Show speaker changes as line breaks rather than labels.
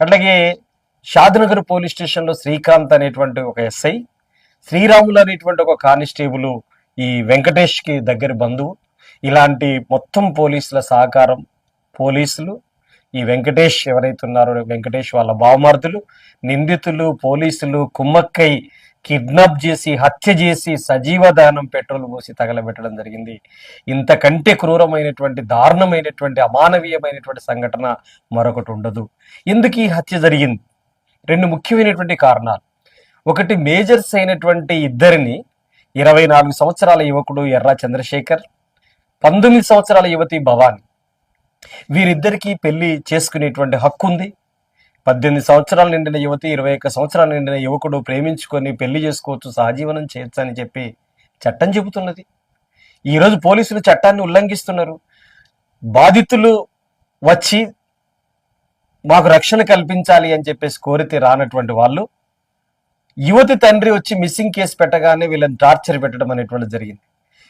అట్లాగే షాద్నగర్ పోలీస్ స్టేషన్లో శ్రీకాంత్ అనేటువంటి ఒక ఎస్ఐ శ్రీరాములు అనేటువంటి ఒక కానిస్టేబుల్ ఈ వెంకటేష్కి దగ్గర బంధువు. ఇలాంటి మొత్తం పోలీసుల సహకారం పోలీసులు ఈ వెంకటేష్ ఎవరైతే ఉన్నారో వెంకటేష్ వాళ్ళ బావమర్దులు నిందితులు పోలీసులు కుమ్మక్కై కిడ్నాప్ చేసి హత్య చేసి సజీవ దానం పెట్రోల్ పోసి తగలబెట్టడం జరిగింది. ఇంతకంటే క్రూరమైనటువంటి దారుణమైనటువంటి అమానవీయమైనటువంటి సంఘటన మరొకటి ఉండదు. ఎందుకు ఈ హత్య జరిగింది? రెండు ముఖ్యమైనటువంటి కారణాలు. ఒకటి మేజర్స్ అయినటువంటి ఇద్దరిని ఇరవై నాలుగు సంవత్సరాల యువకుడు ఎర్ర చంద్రశేఖర్ పంతొమ్మిది సంవత్సరాల యువతి భవాని. వీరిద్దరికీ పెళ్ళి చేసుకునేటువంటి హక్కు ఉంది. పద్దెనిమిది సంవత్సరాలు నిండిన యువతి ఇరవై ఒక్క సంవత్సరాలు నిండిన యువకుడు ప్రేమించుకొని పెళ్ళి చేసుకోవచ్చు సహజీవనం చేయొచ్చు అని చెప్పి చట్టం చెబుతున్నది. ఈరోజు పోలీసులు చట్టాన్ని ఉల్లంఘిస్తున్నారు. బాధితులు వచ్చి మాకు రక్షణ కల్పించాలి అని చెప్పేసి కోరితే రానటువంటి వాళ్ళు యువతి తండ్రి వచ్చి మిస్సింగ్ కేసు పెట్టగానే వీళ్ళని టార్చర్ పెట్టడం అనేటువంటి జరిగింది.